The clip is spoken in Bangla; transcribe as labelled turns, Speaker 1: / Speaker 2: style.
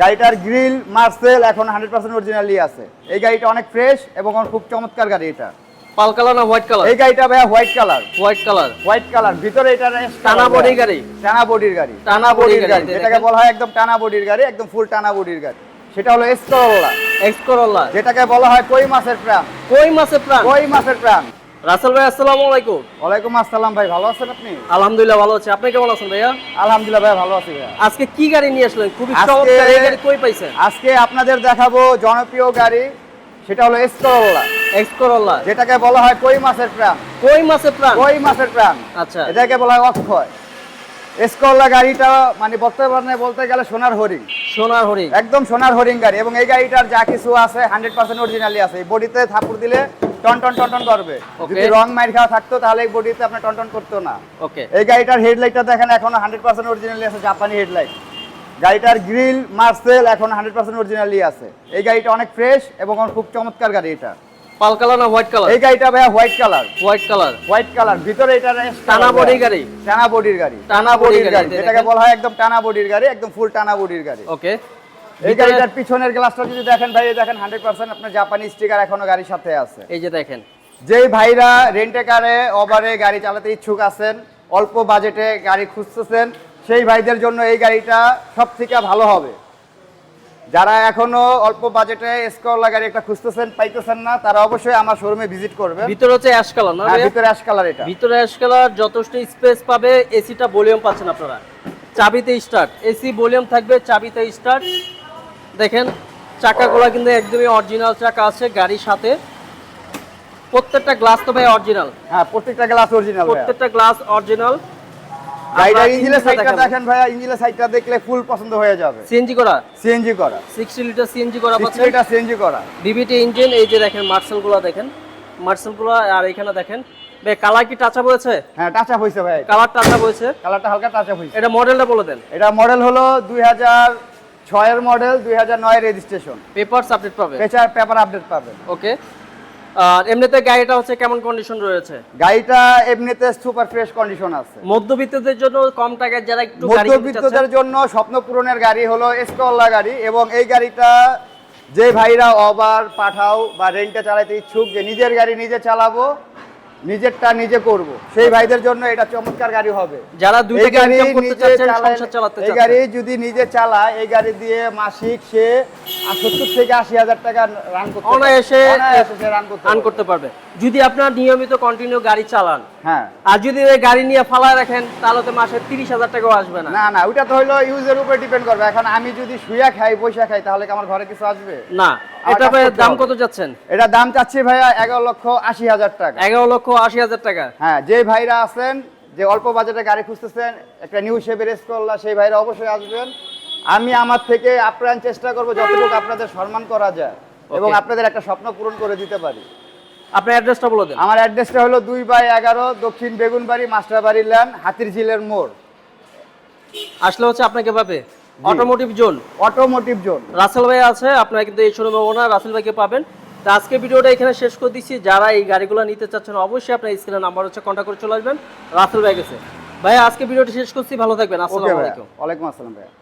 Speaker 1: গাড়িটার গ্রিল মার্সেল এখন হান্ড্রেড পার্সেন্ট অরিজিনালি আছে। এই গাড়িটা অনেক ফ্রেশ এবং খুব চমৎকার গাড়ি এটা।
Speaker 2: পাল কালার না হোয়াইট কালার?
Speaker 1: এই গাড়িটা ভাইয়া white colour.
Speaker 2: White colour.
Speaker 1: White colour. ভিতরে এটা
Speaker 2: টানা বডির গাড়ি।
Speaker 1: টানা বডির গাড়ি।
Speaker 2: টানা বডির গাড়ি, দেখেন।
Speaker 1: বলা হয় একদম টানা বডির গাড়ি একদম ফুল টানা বডির গাড়ি। সেটা হলো এসকরোলা
Speaker 2: এক্স করোলা
Speaker 1: যেটাকে বলা হয় কই মাছের প্রাণ।
Speaker 2: কই মাসে প্রাণ?
Speaker 1: কই মাছের প্রাণ।
Speaker 2: রাসেল ভাই আসসালামু আলাইকুম।
Speaker 1: ওয়ালাইকুম আসসালাম ভাই ভালো আছেন আপনি?
Speaker 2: আলহামদুলিল্লাহ ভালো আছি। আপনি কেমন আছেন ভাইয়া?
Speaker 1: আলহামদুলিল্লাহ ভাই ভালো আছি ভাইয়া।
Speaker 2: আজকে কি গাড়ি নিয়ে আসলেন? খুবই চমৎকার এই গাড়ি কই পাইছেন?
Speaker 1: আজকে আপনাদের দেখাবো জনপ্রিয় গাড়ি সেটা হলো এসকরোলা
Speaker 2: এক্স
Speaker 1: যেটাকে বলা হয় কই মাছের প্রাণ।
Speaker 2: কই মাছের প্রাণ?
Speaker 1: কই মাছের প্রাণ।
Speaker 2: আচ্ছা।
Speaker 1: এটাকে বলা হয় অক্ষয়। এসকরোলা গাড়িটা মানে বর্তমানে বলতে গেলে সোনার হরিণ।
Speaker 2: সোনার হরিণ।
Speaker 1: একদম সোনার হরিণ গাড়ি এবং এই গাড়িটার যা কিছু আছে হান্ড্রেড পার্সেন্ট অরিজিনালি আছে। এই বডিতে থাপুর দিলে টন টন টন টন করবে। যদি রং মাইর খাওয়া থাকতো তাহলে এই বডিতে আপনার টন টন করতো না।
Speaker 2: ওকে
Speaker 1: এই গাড়িটার হেডলাইটটা দেখেন এখন হান্ড্রেড পার্সেন্ট অরিজিনালি আছে জাপানি হেডলাইট গাড়িটার গ্রিল মার্সেল এখন হান্ড্রেড পার্সেন্ট অরিজিনালি আছে। এই গাড়িটা অনেক ফ্রেশ এবং খুব চমৎকার গাড়ি এটা।
Speaker 2: পাল কালার না হোয়াইট কালার?
Speaker 1: এই গাড়িটা ভাইয়া white colour.
Speaker 2: White colour.
Speaker 1: White colour. ভিতরে এটা
Speaker 2: টানা বডির গাড়ি।
Speaker 1: টানা বডির গাড়ি।
Speaker 2: টানা বডির গাড়ি, দেখেন।
Speaker 1: বলা হয় একদম টানা বডির গাড়ি একদম ফুল টানা বডির গাড়ি।
Speaker 2: ওকে
Speaker 1: এই গাড়িটার পিছনের গ্লাসটা যদি দেখেন ভাই দেখেন হান্ড্রেড পার্সেন্ট আপনার জাপানি স্টিকার এখনও গাড়ির সাথে আছে।
Speaker 2: এই যে দেখেন।
Speaker 1: যেই ভাইরা রেন্টে কারে ওভারে গাড়ি চালাতে ইচ্ছুক আছেন অল্প বাজেটে গাড়ি খুঁজতেছেন সেই ভাইদের জন্য এই গাড়িটা সব থেকে ভালো হবে। যারা এখনও অল্প বাজেটে স্করলা গাড়ি একটা খুঁজতেছেন পাইতেছেন না তারা অবশ্যই আমার শোরুমে ভিজিট করবেন।
Speaker 2: ভিতরে হচ্ছে অ্যাশ কালার না
Speaker 1: হ্যাঁ, ভিতরে অ্যাশ কালার এটা।
Speaker 2: ভিতরে অ্যাশ কালার যথেষ্ট স্পেস পাবে এসিটা ভলিউম পাচ্ছেন আপনারা। চাবিতে স্টার্ট এসি ভলিউম থাকবে চাবিতে স্টার্ট দেখেন চাকাগুলো কিন্তু একদমই অরিজিনাল চাকা আছে গাড়ির সাথে। প্রত্যেকটা গ্লাস তো ভাই অরিজিনাল
Speaker 1: হ্যাঁ প্রত্যেকটা গ্লাস অরিজিনাল
Speaker 2: প্রত্যেকটা গ্লাস অরিজিনাল
Speaker 1: গাড়িটার ইঞ্জিনের সাইডটা দেখেন ভাইয়া ইঞ্জিনের সাইডটা দেখলে ফুল পছন্দ হয়ে যাবে।
Speaker 2: সিএনজি করা?
Speaker 1: সিএনজি করা।
Speaker 2: সিক্সটি লিটার সিএনজি করা পাচ্ছেন
Speaker 1: সিক্সটিটা সিএনজি করা।
Speaker 2: ডিবিটি ইঞ্জিন এই যে দেখেন মার্সেলগুলো দেখেন। মার্সেলগুলো আর এখানে দেখেন ভাই কালার কি টাচা হয়েছে?
Speaker 1: হ্যাঁ টাচ আপ হয়েছে ভাই
Speaker 2: কালার টাচা হয়েছে।
Speaker 1: কালারটা হালকা টাচ আপ হয়েছে।
Speaker 2: এটা মডেলটা বলে দেন।
Speaker 1: এটা মডেল হলো দুই হাজার ছয়ের মডেল দুই হাজার নয় রেজিস্ট্রেশন
Speaker 2: পেপারস আপডেট পাবে
Speaker 1: পেচার পেপার আপডেট পাবে
Speaker 2: ওকে আর এমনিতে গাড়িটা হচ্ছে কেমন কন্ডিশন রয়েছে?
Speaker 1: গাড়িটা এমনিতে সুপার ফ্রেশ কন্ডিশন আছে।
Speaker 2: মধ্যবিত্তদের জন্য কম টাকায় যারা একটু
Speaker 1: মধ্যবিত্তদের জন্য স্বপ্ন পূরণের গাড়ি হলো এসকল্লা গাড়ি এবং এই গাড়িটা যে ভাইরা ওভার পাঠাও বা রেন্টে চালাতে ইচ্ছুক যে নিজের গাড়ি নিজে চালাবো নিজেরটা নিজে করব। সেই ভাইদের জন্য এটা চমৎকার গাড়ি হবে।
Speaker 2: যারা দুই
Speaker 1: গাড়ি
Speaker 2: ইনকাম করতে চাচ্ছেন সংসার চালাতে
Speaker 1: এই গাড়ি যদি নিজে চালায় এই গাড়ি দিয়ে মাসিক সে সত্তর থেকে আশি হাজার টাকা রান করতে।
Speaker 2: অনায়াসে
Speaker 1: রান। করতে পারবে।
Speaker 2: যদি আপনার নিয়মিত কন্টিনিউ গাড়ি চালান
Speaker 1: হ্যাঁ।
Speaker 2: আর যদি গাড়ি নিয়ে ফালায় রাখেন তাহলে তো মাসে তিরিশ হাজার টাকাও আসবে না।
Speaker 1: না না ওইটা তো হইল ইউজের উপর ডিপেন্ড করবে। এখন আমি যদি শুয়া খাই পয়সা খাই তাহলে কি আমার ঘরে কিছু আসবে?
Speaker 2: না এটা ভাই দাম কত যাচ্ছেন?
Speaker 1: এটা দাম চাচ্ছি ভাইয়া এগারো লক্ষ আশি হাজার টাকা।
Speaker 2: এগারো লক্ষ আশি হাজার টাকা?
Speaker 1: হ্যাঁ যে ভাইরা আছেন যে অল্প বাজেটে গাড়ি খুঁজতেছেন একটা নিউ শেপের করলা সেই ভাইরা অবশ্যই আসবেন। আমি আমার থেকে আপ্রাণ চেষ্টা করব যতটুকু আপনাদের সম্মান করা যায় এবং আপনাদের একটা স্বপ্ন পূরণ করে দিতে পারি।
Speaker 2: আপনার অ্যাড্রেসটা বলে দেন।
Speaker 1: আমার অ্যাড্রেসটা হলো দুই বাই এগারো দক্ষিণ বেগুনবাড়ি মাস্টারবাড়ি ল্যান্ড হাতির ঝিলের মোড়।
Speaker 2: আসলে হচ্ছে আপনাকে পাবে automotive zone
Speaker 1: automotive zone
Speaker 2: Rasel ভাই আছে আপনারা কিন্তু এই শোরুমে ওনার রাসেল ভাইকে পাবেন। তো আজকে ভিডিওটা এখানে শেষ করে দিচ্ছি। যারা এই গাড়িগুলো নিতে চাচ্ছেন অবশ্যই আপনার স্ক্রিনে নাম্বার হচ্ছে কন্ট্যাক্ট করে চলে আসবেন। রাসেল ভাই গেছে। ভাই আজকে ভিডিওটি শেষ করছি। ভালো থাকবেন। আসসালামু আলাইকুম।
Speaker 1: ওয়ালাইকুম আসসালাম ভাইয়া।